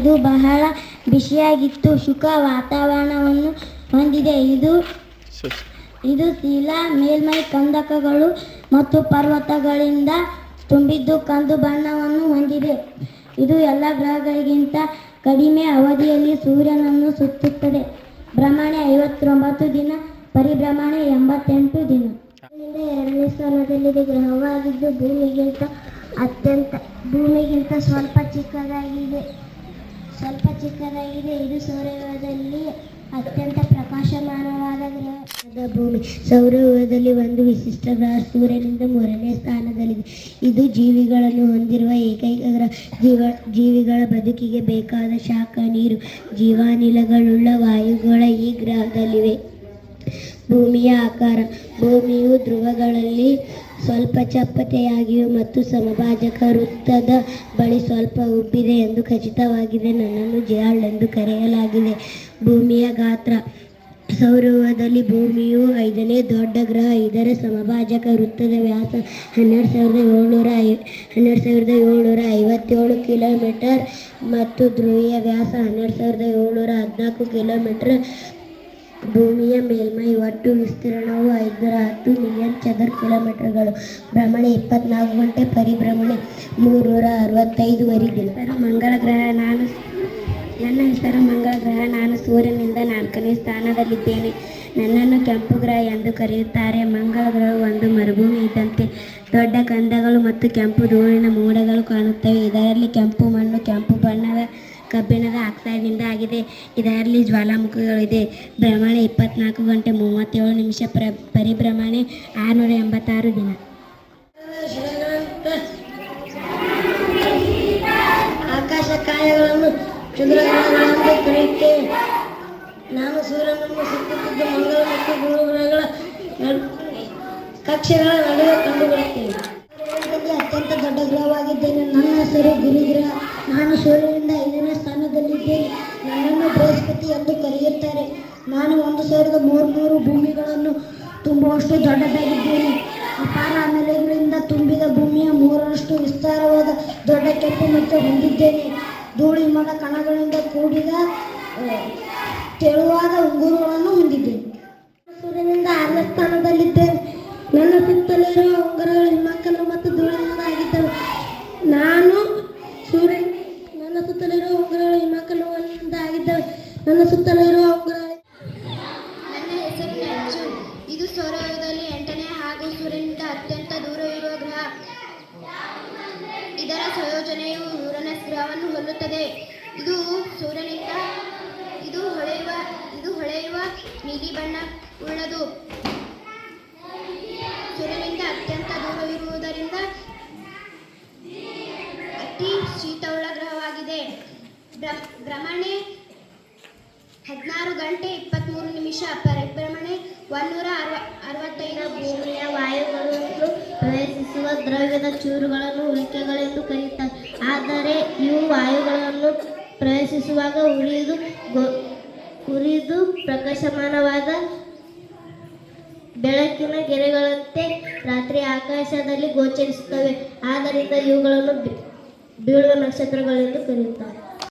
ಇದು ಬಹಳ ಬಿಸಿಯಾಗಿತ್ತು. ಶುಕ ವಾತಾವರಣವನ್ನು ಹೊಂದಿದೆ. ಇದು ಇದು ಶಿಲಾ ಮೇಲ್ಮೈ ಕಂದಕಗಳು ಮತ್ತು ಪರ್ವತಗಳಿಂದ ತುಂಬಿದ್ದು ಕಂದು ಬಣ್ಣವನ್ನು ಹೊಂದಿದೆ. ಇದು ಎಲ್ಲ ಗ್ರಹಗಳಿಗಿಂತ ಕಡಿಮೆ ಅವಧಿಯಲ್ಲಿ ಸೂರ್ಯನನ್ನು ಸುತ್ತುತ್ತದೆ. ಭ್ರಮಣೆ ಐವತ್ತೊಂಬತ್ತು ದಿನ ಪರಿಭ್ರಮಣೆ ಎಂಬತ್ತೆಂಟು ದಿನ. ಎರಡನೇ ಸ್ಥಾನದಲ್ಲಿದೆ ಗ್ರಹವಾಗಿದ್ದು ಭೂಮಿಗಿಂತ ಅತ್ಯಂತ ಭೂಮಿಗಿಂತ ಸ್ವಲ್ಪ ಚಿಕ್ಕದಾಗಿದೆ. ಸ್ವಲ್ಪ ಚಿಕ್ಕದಾಗಿದೆ. ಇದು ಸೌರವ್ಯೂಹದಲ್ಲಿ ಅತ್ಯಂತ ಪ್ರಕಾಶಮಾನವಾದ ಗ್ರಹದ ಭೂಮಿ. ಸೌರವ್ಯೂಹದಲ್ಲಿ ಒಂದು ವಿಶಿಷ್ಟ ಗ್ರಹ ಸೂರ್ಯನಿಂದ ಮೂರನೇ ಸ್ಥಾನದಲ್ಲಿದೆ. ಇದು ಜೀವಿಗಳನ್ನು ಹೊಂದಿರುವ ಏಕೈಕ ಗ್ರಹ. ಜೀವ, ಜೀವಿಗಳ ಬದುಕಿಗೆ ಬೇಕಾದ ಶಾಖ, ನೀರು, ಜೀವಾನಿಲಗಳುಳ್ಳ ವಾಯುಗಳ ಈ ಗ್ರಹದಲ್ಲಿವೆ. ಭೂಮಿಯ ಆಕಾರ. ಭೂಮಿಯು ಧ್ರುವಗಳಲ್ಲಿ ಸ್ವಲ್ಪ ಚಪ್ಪಟೆಯಾಗಿಯೂ ಮತ್ತು ಸಮಭಾಜಕ ವೃತ್ತದ ಬಳಿ ಸ್ವಲ್ಪ ಉಬ್ಬಿದೆ ಎಂದು ಖಚಿತವಾಗಿದೆ. ನನ್ನನ್ನು ಜಿಯಾಳ್ ಎಂದು ಕರೆಯಲಾಗಿದೆ. ಭೂಮಿಯ ಗಾತ್ರ. ಸೌರವದಲ್ಲಿ ಭೂಮಿಯು ಐದನೇ ದೊಡ್ಡ ಗ್ರಹ. ಇದರ ಸಮಭಾಜಕ ವೃತ್ತದ ವ್ಯಾಸ ಹನ್ನೆರಡು ಸಾವಿರದ ಏಳ್ನೂರ ಐ, ಹನ್ನೆರಡು ಸಾವಿರದ ಏಳ್ನೂರ ಐವತ್ತೇಳು ಕಿಲೋಮೀಟರ್ ಮತ್ತು ಧ್ರುವೀಯ ವ್ಯಾಸ ಹನ್ನೆರಡು ಸಾವಿರದ ಏಳ್ನೂರ ಹದಿನಾಲ್ಕು ಕಿಲೋಮೀಟರ್. ಭೂಮಿಯ ಮೇಲ್ಮೈ ಒಟ್ಟು ವಿಸ್ತೀರ್ಣವು ಐದುನೂರ ಹತ್ತು ಮಿಲಿಯನ್ ಚದರ ಕಿಲೋಮೀಟರ್ಗಳು. ಭ್ರಮಣೆ ಇಪ್ಪತ್ನಾಲ್ಕು ಗಂಟೆ, ಪರಿಭ್ರಮಣೆ ಮೂರುನೂರ ಅರವತ್ತೈದುವರೆ ದಿನ ಮಂಗಳ ಗ್ರಹ, ನಾನು ನನ್ನ ಹೆಸರು ಮಂಗಳ ಗ್ರಹ, ನಾನು ಸೂರ್ಯನಿಂದ ನಾಲ್ಕನೇ ಸ್ಥಾನದಲ್ಲಿದ್ದೇನೆ. ನನ್ನನ್ನು ಕೆಂಪು ಗ್ರಹ ಎಂದು ಕರೆಯುತ್ತಾರೆ. ಮಂಗಳ ಗ್ರಹವು ಒಂದು ಮರುಭೂಮಿ ಇದ್ದಂತೆ. ದೊಡ್ಡ ಕಂದಗಳು ಮತ್ತು ಕೆಂಪು ಧೂಳಿನ ಮೋಡಗಳು ಕಾಣುತ್ತವೆ. ಇದರಲ್ಲಿ ಕೆಂಪು ಮಣ್ಣು, ಕೆಂಪು ಬಣ್ಣದ ಕಬ್ಬಿಣದ ಆಕ್ಸೈಡ್ನಿಂದ ಆಗಿದೆ. ಇದರಲ್ಲಿ ಜ್ವಾಲಾಮುಖಿಗಳಿದೆ. ಭ್ರಮಣೆ ಇಪ್ಪತ್ನಾಲ್ಕು ಗಂಟೆ ಮೂವತ್ತೇಳು ನಿಮಿಷ ಪ್ರ ಪರಿಭ್ರಮಣೆ ಆರುನೂರ ಎಂಬತ್ತಾರು ದಿನ. ಆಕಾಶ ಕಾಯಗಳನ್ನು ಚಂದ್ರಗ್ರಹಗಳೆಂದು ಕರೆಯುತ್ತೇವೆ ನಾನು ಸೂರ್ಯನನ್ನು ಸುತ್ತುತ್ತಿದ್ದ ಮಂಗಳ ಮತ್ತು ಗುರು ಗ್ರಹಗಳ ಕಕ್ಷೆಗಳ ನಡುವೆ ಕಂಡುಬರುತ್ತೇನೆ ಅತ್ಯಂತ ದೊಡ್ಡ ಗ್ರಹವಾಗಿದ್ದೇನೆ. ನನ್ನ ಹೆಸರು ಗುರುಗ್ರಹ. ನಾನು ಒಂದು ಸಾವಿರದ ಮೂರ್ನೂರು ಭೂಮಿಗಳನ್ನು ತುಂಬುವಷ್ಟು ದೊಡ್ಡದಾಗಿದ್ದೇನೆ. ಅಪಾರ ಅನಿಲಗಳಿಂದ ತುಂಬಿದ ಭೂಮಿಯ ಮೂರರಷ್ಟು ವಿಸ್ತಾರವಾದ ದೊಡ್ಡ ಕೆಂಪು ಮತ್ತು ಹೊಂದಿದ್ದೇನೆ. ಧೂಳಿ ಮಣ ಕಣಗಳಿಂದ ಕೂಡಿದ ತೆಳುವಾದ ಉಂಗುರುಗಳನ್ನು ಹೊಂದಿದ್ದೇನೆ. ಸೌರವ್ಯೂಹದಲ್ಲಿ ಎಂಟನೇ ಹಾಗೂ ಸೂರ್ಯನಿಂದ ಅತ್ಯಂತ ದೂರವಿರುವ ಗ್ರಹ. ಇದರ ಸಂಯೋಜನೆಯು ಯುರನಸ್ ಗ್ರಹವನ್ನು ಹೊಲ್ಲುತ್ತದೆ. ಇದು ಸೂರ್ಯನಿಂದ ಇದು ಹೊಳೆಯುವ ಇದು ಹೊಳೆಯುವ ನೀಲಿ ಬಣ್ಣ ಉಳ್ಳದು. ಸೂರ್ಯನಿಂದ ಅತ್ಯಂತ ದೂರವಿರುವುದರಿಂದ ಅತಿ ಶೀತವುಳ್ಳ ಗ್ರಹವಾಗಿದೆ. ಭ್ರಮ್- ಭ್ರಮಣೆ ಹದಿನಾರು ಗಂಟೆ ಇಪ್ಪತ್ತ್ಮೂರು ನಿಮಿಷ ಪರಿಭ್ರಮಣೆ, ಒಂದೂರ ಅರವ, ಅರವತ್ತೈದು ಭೂಮಿಯ ವಾಯುಗಳನ್ನು ಪ್ರವೇಶಿಸುವ ದ್ರವ್ಯದ ಚೂರುಗಳನ್ನು ಉಲ್ಕೆಗಳೆಂದು ಕರೆಯುತ್ತಾರೆ. ಆದರೆ ಇವು ವಾಯುಗಳನ್ನು ಪ್ರವೇಶಿಸುವಾಗ ಉರಿದು ಉರಿದು ಪ್ರಕಾಶಮಾನವಾದ ಬೆಳಕಿನ ಗೆರೆಗಳಂತೆ ರಾತ್ರಿ ಆಕಾಶದಲ್ಲಿ ಗೋಚರಿಸುತ್ತವೆ. ಆದ್ದರಿಂದ ಇವುಗಳನ್ನು ಬೀಳುವ ನಕ್ಷತ್ರಗಳೆಂದು ಕರೆಯುತ್ತಾರೆ.